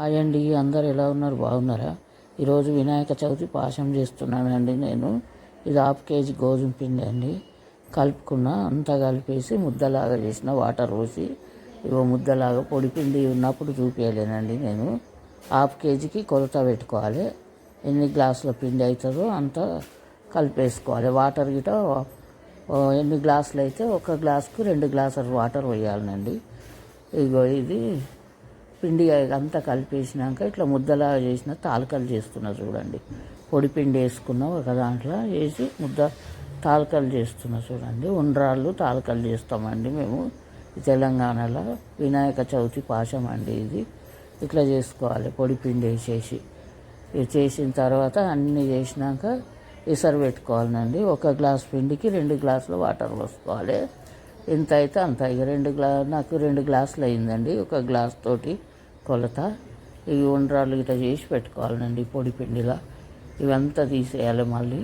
Hi అండి అందరు ఎలా ఉన్నారు? బాగున్నారా? ఈరోజు వినాయక చవితి పాశం చేస్తున్నానండి నేను. ఇది హాఫ్ కేజీ గోధుమ పిండి అండి. కలుపుకున్న అంతా కలిపేసి ముద్దలాగా చేసిన వాటర్ పోసి ఇవో ముద్దలాగా పొడి పిండి ఉన్నప్పుడు చూపించలేనండి నేను. హాఫ్ కేజీకి కొలత పెట్టుకోవాలి. ఎన్ని గ్లాసుల పిండి అవుతుందో అంత కలిపేసుకోవాలి. వాటర్ గిట ఎన్ని గ్లాసులు అయితే ఒక గ్లాసుకు రెండు గ్లాసులు వాటర్ పోయాలండి ఇగో ఇది పిండి అంతా కలిపేసినాక ఇట్లా ముద్దలాగా చేసిన తాలకలు చేస్తున్నా చూడండి. పొడి పిండి వేసుకున్న ఒక దాంట్లో వేసి ముద్ద తాలకలు చేస్తున్నా చూడండి. ఉండ్రాళ్ళు తాలకలు చేస్తామండి మేము. తెలంగాణలో వినాయక చవితి పాశం అండి ఇది. ఇట్లా చేసుకోవాలి పొడి పిండి వేసేసి. ఇది చేసిన తర్వాత అన్నీ చేసినాక ఇసరు పెట్టుకోవాలండి. ఒక గ్లాస్ పిండికి రెండు గ్లాసులు వాటర్ పోసుకోవాలి. ఎంత అయితే అంత. ఇక రెండు గ్లా నాకు రెండు గ్లాసులు అయిందండి. ఒక గ్లాస్ తోటి కొలత. ఇవి ఉండ్రాలు ఇట్లా చేసి పెట్టుకోవాలండి పొడి పిండిలా. ఇవంతా తీసేయాలి మళ్ళీ.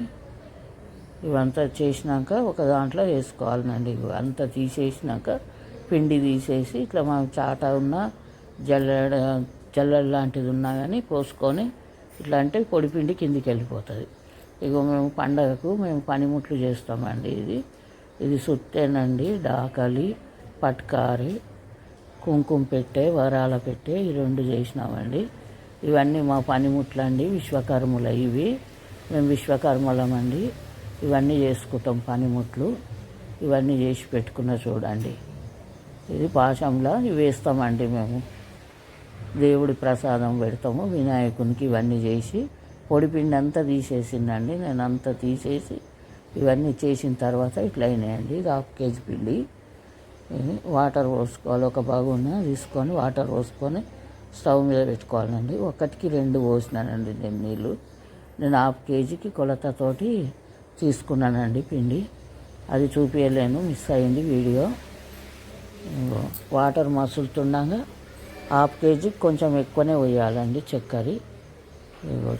ఇవంతా చేసినాక ఒక దాంట్లో వేసుకోవాలండి ఇవంతా తీసేసినాక పిండి తీసేసి ఇట్లా మనం చాట ఉన్న జల్లెడ జల్లెడ లాంటిది ఉన్నా కానీ పోసుకొని ఇట్లా అంటే పొడి పిండి కిందికి వెళ్ళిపోతుంది. ఇగో మేము పండగకు మేము పనిముట్లు చేస్తామండి ఇది. ఇది సుత్తేనండి డాకలి పట్కారి. కుంకుమ పెట్టే వరాల పెట్టే ఈ రెండు చేసినామండి. ఇవన్నీ మా పనిముట్లండి విశ్వకర్మలు ఇవి. మేము విశ్వకర్మలమండి. ఇవన్నీ చేసుకుంటాం పనిముట్లు. ఇవన్నీ చేసి పెట్టుకున్న చూడండి. ఇది పాశంలో ఇవి వేస్తామండి మేము. దేవుడి ప్రసాదం పెడతాము వినాయకునికి ఇవన్నీ చేసి. పొడిపిండి అంతా తీసేసిందండి నేను అంతా తీసేసి ఇవన్నీ చేసిన తర్వాత ఇట్లా అయినాయండి ఇది హాఫ్ కేజీ పిండి. వాటర్ పోసుకోవాలి. ఒక బాగున్న తీసుకొని వాటర్ పోసుకొని స్టవ్ మీద పెట్టుకోవాలండి. ఒకటికి రెండు పోసినానండి నేను నీళ్ళు. నేను హాఫ్ కేజీకి కొలతతోటి తీసుకున్నానండి పిండి. అది చూపించలేను మిస్ అయింది వీడియో. వాటర్ మసులుతుండగా హాఫ్ కేజీకి కొంచెం ఎక్కువనే పోయాలండి చక్కెర.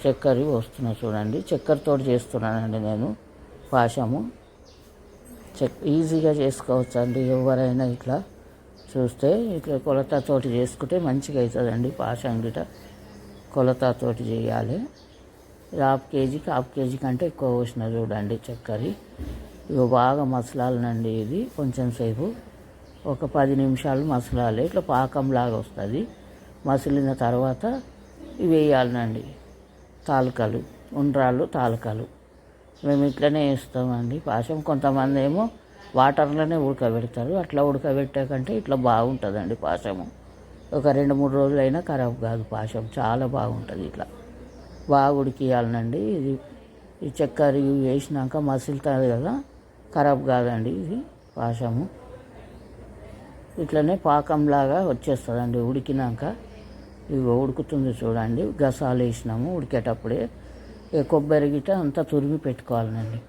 చక్కెర వస్తున్నా చూడండి. చక్కెరతో చేస్తున్నానండి నేను పాశము చెక్ ఈజీగా చేసుకోవచ్చు అండి ఎవరైనా ఇట్లా చూస్తే. ఇట్లా కొలతతోటి చేసుకుంటే మంచిగా అవుతుందండి పాశం గిట కొలతతోటి చేయాలి. హాఫ్ కేజీకి హాఫ్ కేజీ కంటే ఎక్కువ పోసిన చూడండి చక్కెర. ఇవి బాగా మసలాలనండి ఇది కొంచెం సేపు. ఒక పది నిమిషాలు మసలాలి. ఇట్లా పాకంలాగా వస్తుంది. మసిలిన తర్వాత ఇవి వేయాలనండి. తాలకాలు ఉండ్రాళ్ళు తాలకాలు. మేము ఇట్లనే వేస్తామండి పాశం కొంతమంది ఏమో వాటర్లోనే ఉడకబెడతారు. అట్లా ఉడకబెట్టకంటే ఇట్లా బాగుంటుందండి పాశము. ఒక రెండు మూడు రోజులైనా ఖరాబ్ కాదు పాశం. చాలా బాగుంటుంది ఇట్లా. బాగా ఉడికియాలనండి. ఇది ఈ చక్కెర ఇవి వేసినాక మసులుతుంది కదా ఖరాబ్ కాదండి ఇది పాశము. ఇట్లనే పాకంలాగా వచ్చేస్తుందండి ఉడికినాక. ఇవి ఉడుకుతుంది చూడండి. గసాలు వేసినాము ఉడికేటప్పుడే. కొబ్బరి గిట అంతా తురిమి పెట్టుకోవాలండి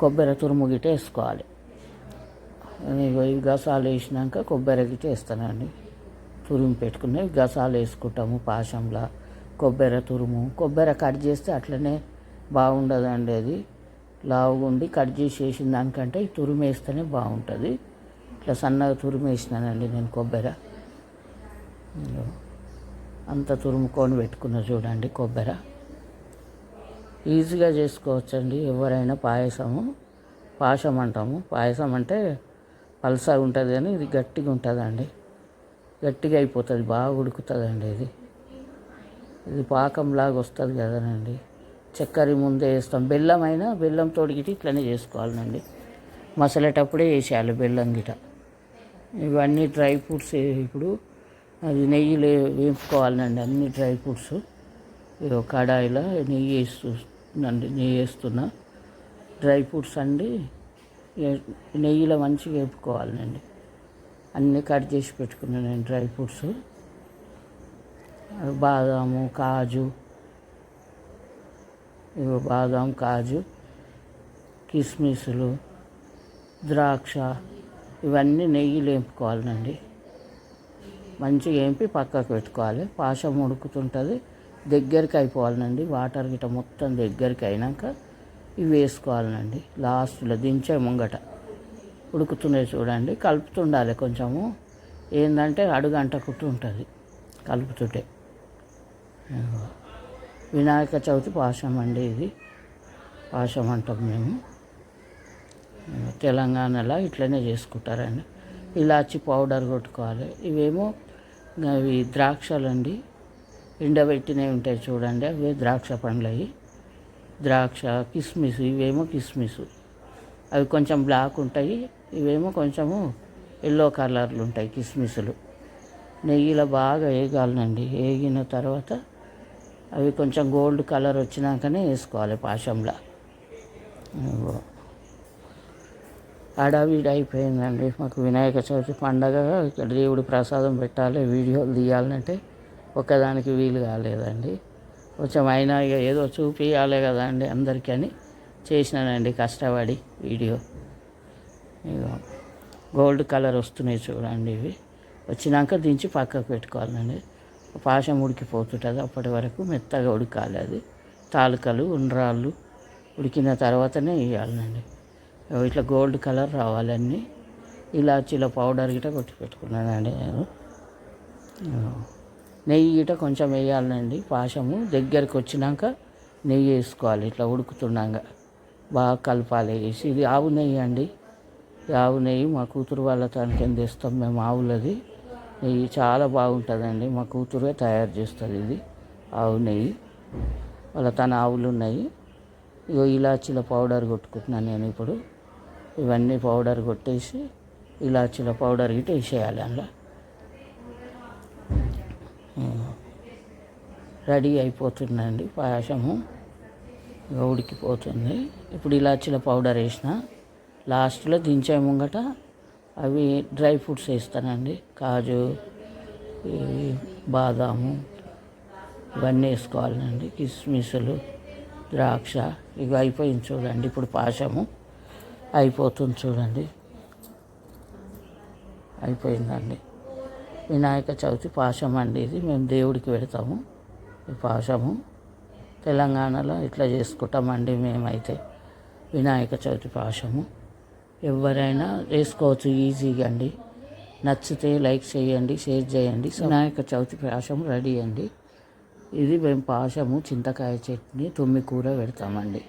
కొబ్బరి తురుము గిట వేసుకోవాలి. ఇగో ఈ గసాలు వేసినాక కొబ్బరి గిట వేస్తానండి. తురిమి పెట్టుకుని గసాలు వేసుకుంటాము పాశంలా. కొబ్బరి తురుము కొబ్బరి కట్ చేస్తే అట్లనే బాగుండదండి అది. లావుగుండి కట్ చేసి వేసిన దానికంటే ఈ తురుము వేస్తేనే బాగుంటుంది. ఇట్లా సన్నగా తురుము వేసినానండి నేను కొబ్బరి. అంత తురుముకొని పెట్టుకున్న చూడండి కొబ్బరి. ఈజీగా చేసుకోవచ్చండి. ఎవరైనా పాయసము పాయసం అంటాము. పాయసం అంటే పలసగా ఉంటుంది కానీ ఇది గట్టిగా ఉంటుందండి. గట్టిగా అయిపోతుంది బాగా ఉడుకుతుందండి ఇది. ఇది పాకంలాగా వస్తుంది కదనండి. చక్కెర ముందే వేస్తాం. బెల్లం అయినా బెల్లం తోడిగిటి ఇట్లనే చేసుకోవాలండి. మసలేటప్పుడే వేసేయాలి బెల్లం గిట ఇవన్నీ డ్రై ఫ్రూట్స్ ఇప్పుడు అది నెయ్యిలో వేపుకోవాలండి అన్ని డ్రై ఫ్రూట్స్. కడాయిలో నెయ్యి వేస్తుందండి నెయ్యి వేస్తున్నా. డ్రై ఫ్రూట్స్ అండి నెయ్యిలో మంచిగా వేపుకోవాలండి అన్నీ కట్ చేసి పెట్టుకున్నాను నేను డ్రై ఫ్రూట్స్. బాదాము కాజు ఇవి బాదాం కాజు కిస్మిస్లు ద్రాక్ష ఇవన్నీ నెయ్యిలు వేపుకోవాలండి. మంచిగా వేపి పక్కకు పెట్టుకోవాలి. పాశం ఉడుకుతుంటుంది. దగ్గరికి అయిపోవాలండి వాటర్ గిట మొత్తం దగ్గరికి అయినాక ఇవి వేసుకోవాలండి లాస్ట్లో దించే ముంగట ఉడుకుతున్నాయి చూడండి. కలుపుతుండాలి కొంచెము. ఏంటంటే అడుగు అంటకుంటూ ఉంటుంది కలుపుతుంటే. వినాయక చవితి పాశం అండి ఇది. పాశం అంటాం మేము. తెలంగాణలో ఇట్లనే చేసుకుంటారండి. ఇలాచి పౌడర్ కొట్టుకోవాలి. ఇవేమో అవి ద్రాక్షలండి. ఎండబెట్టినవి ఉంటాయి చూడండి అవి ద్రాక్ష పండ్లు అవి ద్రాక్ష కిస్మిస్ ఇవేమో కిస్మిస్. అవి కొంచెం బ్లాక్ ఉంటాయి ఇవేమో కొంచెము ఎల్లో కలర్లు ఉంటాయి కిస్మిస్లు. నెయ్యిలో బాగా వేగాలండి వేగిన తర్వాత అవి కొంచెం గోల్డ్ కలర్ వచ్చినాకనే వేసుకోవాలి పాశంలో ఇదిగో. అయిపోయిందండి. మాకు వినాయక చవితి పండగ. ఇక్కడ దేవుడి ప్రసాదం పెట్టాలి వీడియోలు తీయాలంటే. ఒక్కదానికి వీలు కాలేదండి. కొంచెం అయినా ఇక ఏదో చూపించాలి కదండి అందరికీ అని చేసినానండి కష్టపడి వీడియో. ఇగో గోల్డ్ కలర్ వస్తున్నాయి చూడండి ఇవి. వచ్చినాక దించి పక్కకు పెట్టుకోవాలండి. పాశం ఉడికిపోతుంటుంది అప్పటి వరకు మెత్తగా ఉడకాలి అది. తాలూకలు ఉండ్రాళ్ళు ఉడికిన తర్వాతనే వేయాలండి ఇట్లా గోల్డ్ కలర్ రావాలన్నీ ఇలాచీల పౌడర్ గిట కొట్టి పెట్టుకున్నానండి నేను. నెయ్యి ఇట కొంచెం వేయాలండి పాశము. దగ్గరికి వచ్చినాక నెయ్యి వేసుకోవాలి ఇట్లా ఉడుకుతున్నాక బాగా కలపాలి వేసి. ఇది ఆవు నెయ్యి అండి. ఆవు నెయ్యి మా కూతురు వాళ్ళ తనకేం తెస్తాం మేము ఆవులది. నెయ్యి చాలా బాగుంటుందండి. మా కూతురే తయారు చేస్తుంది ఇది ఆవు నెయ్యి. వాళ్ళ తన ఆవులు ఉన్నాయి. ఇగో ఇలాచీల పౌడర్ కొట్టుకుంటున్నాను నేను ఇప్పుడు. ఇవన్నీ పౌడర్ కొట్టేసి ఇలాచీల పౌడర్ గిట్ట వేసేయాలి అందులో. రెడీ అయిపోతుందండి పాయసము. ఉడికిపోతుంది ఇప్పుడు ఇలాచీల పౌడర్ వేసిన. లాస్ట్లో దించే ముంగట అవి డ్రై ఫ్రూట్స్ వేస్తానండి. కాజు బాదాము ఇవన్నీ వేసుకోవాలండి. కిస్మిస్లు ద్రాక్ష ఇవి అయిపోయింది చూడండి. ఇప్పుడు పాశము అయిపోతుంది చూడండి. అయిపోయిందండి. వినాయక చవితి పాశం అండి ఇది. మేము దేవుడికి పెడతాము. పాశము తెలంగాణలో ఇట్లా చేసుకుంటామండి మేమైతే. వినాయక చవితి పాశము ఎవరైనా వేసుకోవచ్చు ఈజీగా అండి. నచ్చితే లైక్ చేయండి షేర్ చేయండి. వినాయక చవితి పాశం రెడీ అండి. ఇది మేము పాశము చింతకాయ చట్నీ తుమ్మి కూర పెడతామండి.